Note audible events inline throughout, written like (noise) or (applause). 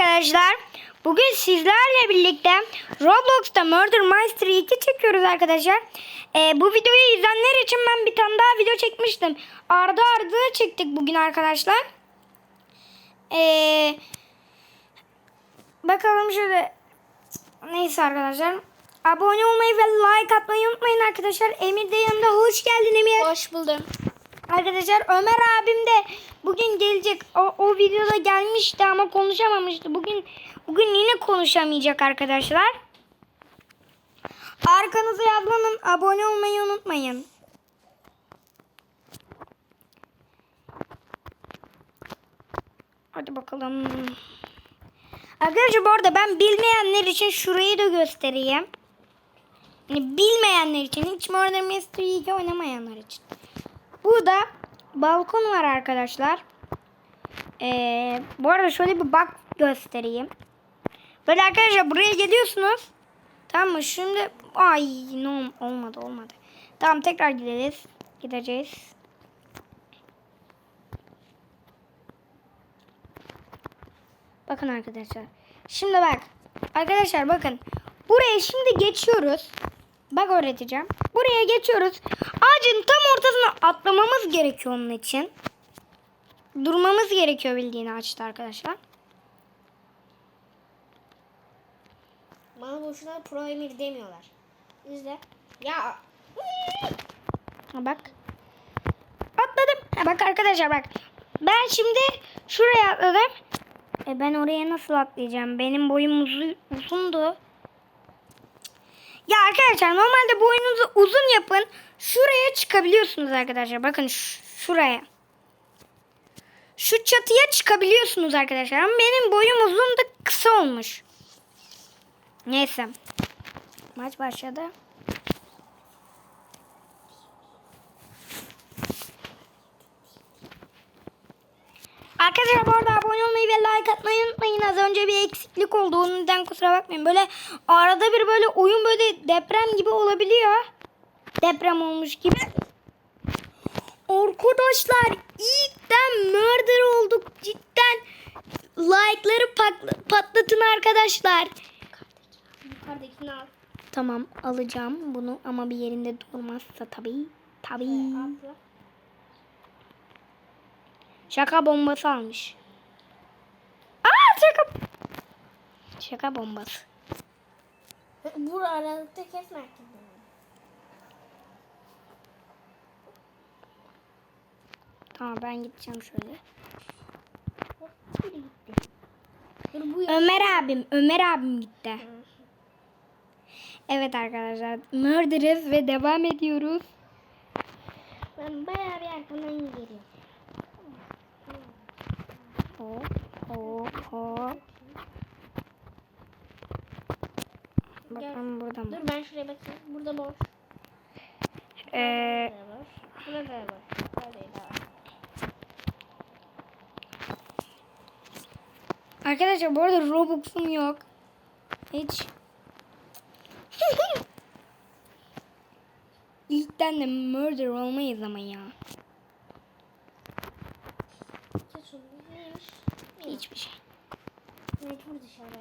arkadaşlar. Bugün sizlerle birlikte Roblox'ta Murder Mystery 2 çekiyoruz arkadaşlar. Ee, bu videoyu izleyenler için ben bir tane daha video çekmiştim. Ardı ardına çektik bugün arkadaşlar. Ee, bakalım şöyle. Neyse arkadaşlar. Abone olmayı ve like atmayı unutmayın arkadaşlar. Emir de yanımda. Hoş geldin Emir. Hoş buldum. Arkadaşlar Ömer abim de bugün gelecek. O, o videoda gelmişti ama konuşamamıştı. Bugün bugün yine konuşamayacak arkadaşlar. Arkanıza yazmanın abone olmayı unutmayın. Hadi bakalım. Arkadaşlar bu arada ben bilmeyenler için şurayı da göstereyim. Yani bilmeyenler için hiç Murder Mystery 2 oynamayanlar için. Burada balkon var arkadaşlar. Ee, bu arada şöyle bir bak göstereyim. Böyle arkadaşlar buraya geliyorsunuz. Tamam mı? Şimdi ay no olmadı olmadı. Tamam tekrar gideriz. Gideceğiz. Bakın arkadaşlar. Şimdi bak. Arkadaşlar bakın. Buraya şimdi geçiyoruz. Bak öğreteceğim. Buraya geçiyoruz. Ağacın tam ortasına atlamamız gerekiyor onun için. Durmamız gerekiyor bildiğin ağaçta arkadaşlar. Bana boşuna Pro Emir demiyorlar. İzle. Ya bak. Atladım. Ha, bak arkadaşlar bak. Ben şimdi şuraya atladım. E ben oraya nasıl atlayacağım? Benim boyum uzu- uzundu. Ya arkadaşlar normalde boyunuzu uzun yapın. Şuraya çıkabiliyorsunuz arkadaşlar. Bakın şuraya. Şu çatıya çıkabiliyorsunuz arkadaşlar. Ama benim boyum uzun da kısa olmuş. Neyse. Maç başladı. Arkadaşlar bu arada abone olmayı ve like atmayı unutmayın. Az önce bir eksiklik oldu. Onun yüzden kusura bakmayın. Böyle arada bir böyle oyun böyle deprem gibi olabiliyor. Deprem olmuş gibi. Arkadaşlar ilkten murder olduk. Cidden like'ları pat- patlatın arkadaşlar. yukarıdakini al. Tamam alacağım bunu ama bir yerinde durmazsa tabii. Tabii. Atla. Şaka bombası almış. Aa şaka. Şaka bombası. Bu aralıkta kesme herkese. Tamam ben gideceğim şöyle. Ömer abim, Ömer abim gitti. Evet arkadaşlar, murderız ve devam ediyoruz. Ben bayağı bir arkamdan geliyorum. Hop, hop, hop. Bakalım burada mı? Dur ben şuraya bakayım. Burada boş. Ee, Burada da boş. Burada da var. arkadaşlar bu arada Robux'um yok. Hiç. (laughs) İlkten de murder olmayız ama ya. Hiçbir şey. Mecbur dışarıda.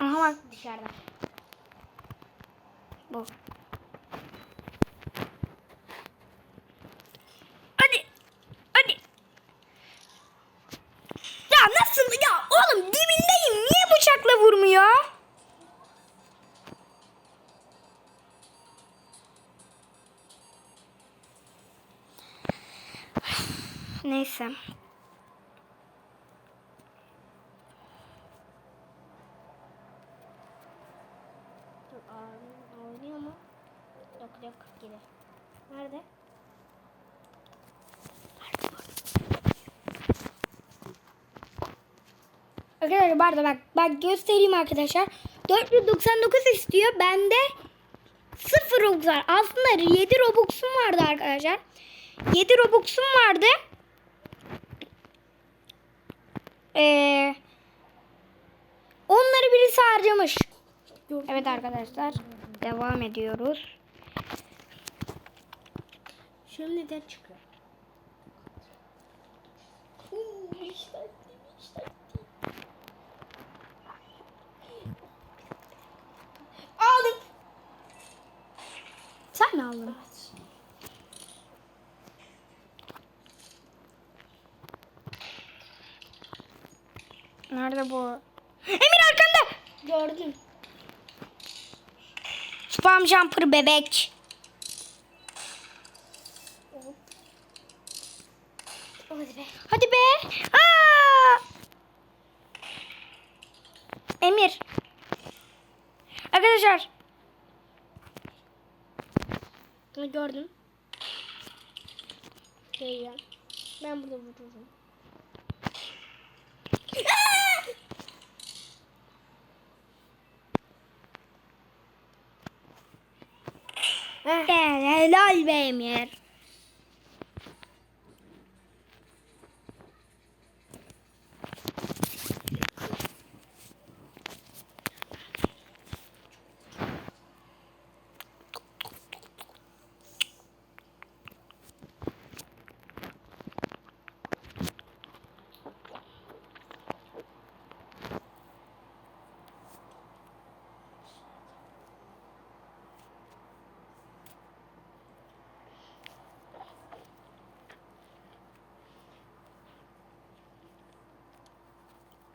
Aha bak Dışarıda. bu. Hadi. Hadi. Ya nasıl ya oğlum dibindeyim. Niye bıçakla vurmuyor? Neyse. Oynuyor mu? Yok yok geri. Nerede? Arkadaşlar bu arada bak, bak göstereyim arkadaşlar. 499 istiyor. Bende 0 Robux var. Aslında 7 Robux'um vardı arkadaşlar. 7 Robux'um vardı. Ee, onları birisi harcamış. Evet arkadaşlar devam ediyoruz. Şöyle neden çıkıyor? Aldım. Sen mi aldın? Evet. Nerede bu? Emir arkanda. Gördüm. Spam jumper bebek. Hadi be. Hadi be. Aa! Emir. Arkadaşlar. Gördüm. Şey ya. Ben burada vururum. Heh. Helal be Emir.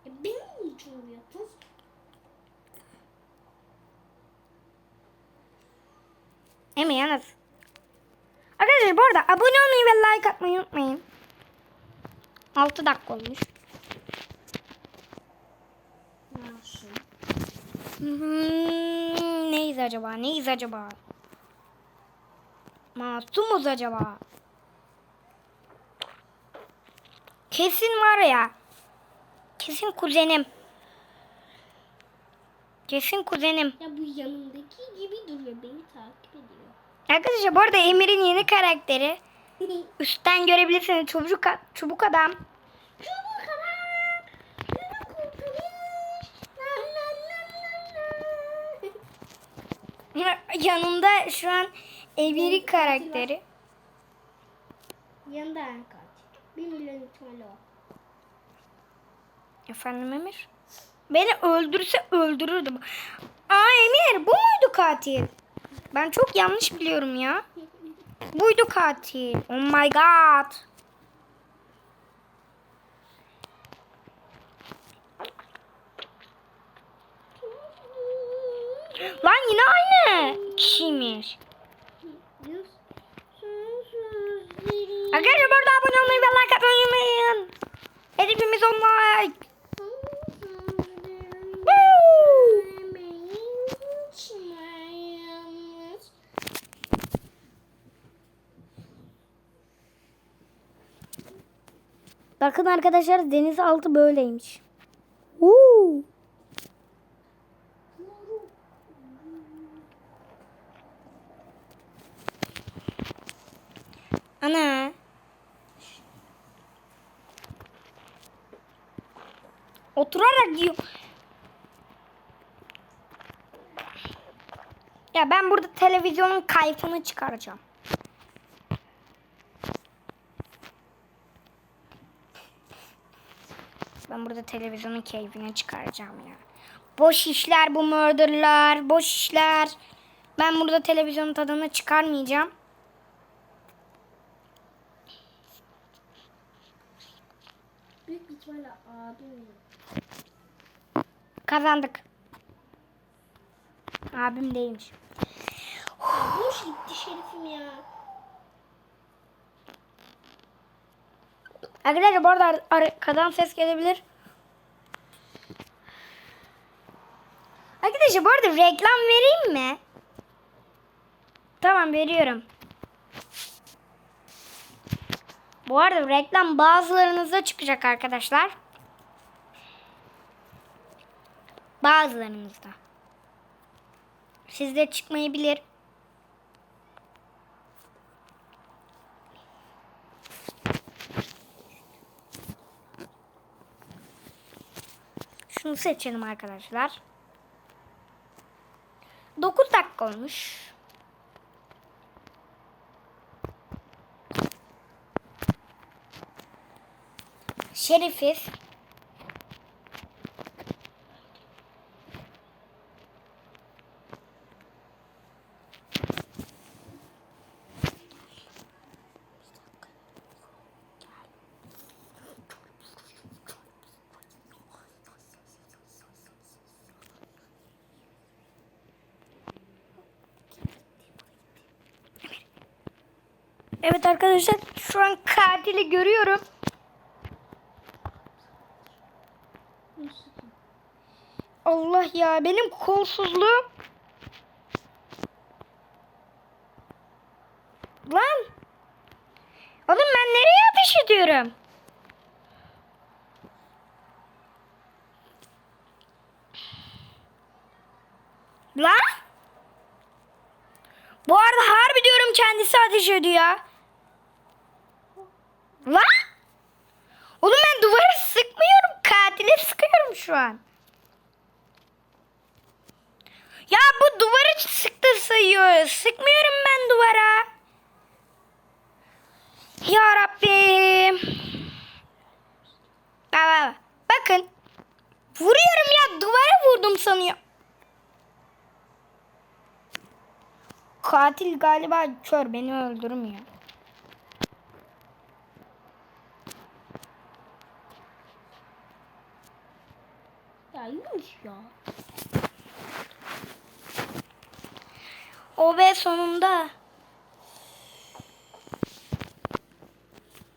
E, Benim için oluyorsunuz. Emir yalnız. Arkadaşlar bu arada abone olmayı ve like atmayı unutmayın. 6 dakika olmuş. Hmm, neyiz acaba? Neyiz acaba? Masumuz acaba? Kesin var ya. Kesin kuzenim. Kesin kuzenim. Ya bu yanımdaki gibi duruyor. Beni takip ediyor. Arkadaşlar bu arada Emir'in yeni karakteri. (laughs) Üstten görebilirsiniz. Çubuk, çubuk adam. Çabuk adam. Kurtarır. (laughs) Yanında şu an Emir'in karakteri. Yanında en katil. Bir milyon ihtimalle o. Efendim Emir? Beni öldürse öldürürdüm. Aa Emir bu muydu katil? Ben çok yanlış biliyorum ya. Buydu katil. Oh my god. Lan yine aynı kişiymiş. Arkadaşlar burada abone olmayı ve like atmayı unutmayın. Hedefimiz on like. Woo! Bakın arkadaşlar denizaltı böyleymiş. Woo! Ana. Oturarak yiyor. Ya ben burada televizyonun kayfını çıkaracağım. Ben burada televizyonun keyfini çıkaracağım ya. Boş işler bu murderlar. Boş işler. Ben burada televizyonun tadını çıkarmayacağım. Büyük ihtimalle abim. Kazandık. Abim değilmiş. Boş gitti şerifim ya. Arkadaşlar bu arada ar- arkadan ses gelebilir. Arkadaşlar bu arada reklam vereyim mi? Tamam veriyorum. Bu arada reklam bazılarınızda çıkacak arkadaşlar. Bazılarınızda. Sizde çıkmayabilir. Şunu seçelim arkadaşlar. 9 dakika olmuş. Şerifiz. Evet arkadaşlar şu an katili görüyorum. Allah ya benim kolsuzluğum. Lan. Oğlum ben nereye ateş ediyorum? Lan. Bu arada harbi ateş ediyor. Lan. Oğlum ben duvara sıkmıyorum. Katile sıkıyorum şu an. Ya bu duvarı sıktı sayıyor. Sıkmıyorum ben duvara. Ya Rabbim. Aa, bakın. Vuruyorum ya duvara vurdum sanıyor. Katil galiba kör beni öldürmüyor. Ya yuş ya. O ve sonunda.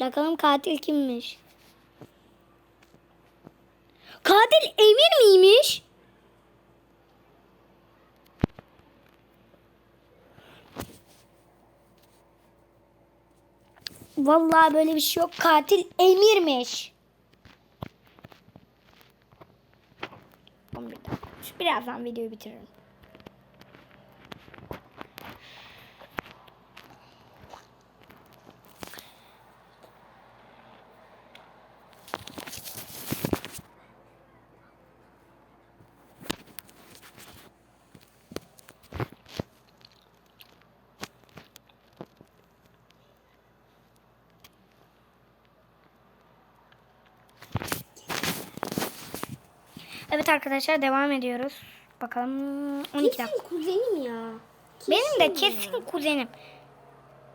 Bakalım katil kimmiş? Katil Emir miymiş? Vallahi böyle bir şey yok. Katil Emir'miş. 11 dakika. Birazdan videoyu bitiririm. Evet arkadaşlar devam ediyoruz. Bakalım 12 dakika. Kesin kuzenim ya. Benim de Kesin kesin kuzenim.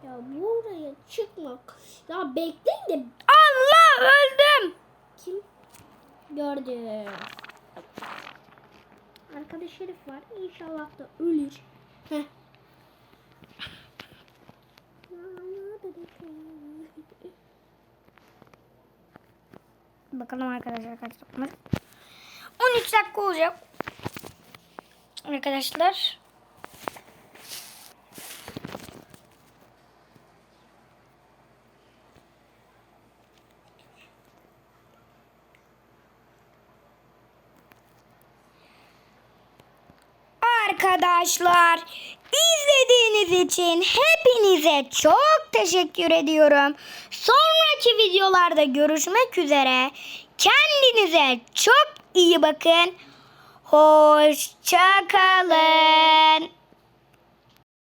Ya buraya çıkmak. Ya bekleyin de Allah öldüm. kim gördü? Arkada Şerif var. İnşallah da ölür. Heh. Bakalım arkadaşlar kaç dakika. 13 dakika olacak. Arkadaşlar. Arkadaşlar izlediğiniz için hepinize çok teşekkür ediyorum. Sonraki videolarda görüşmek üzere. Kendinize çok iyi bakın. Hoşça kalın.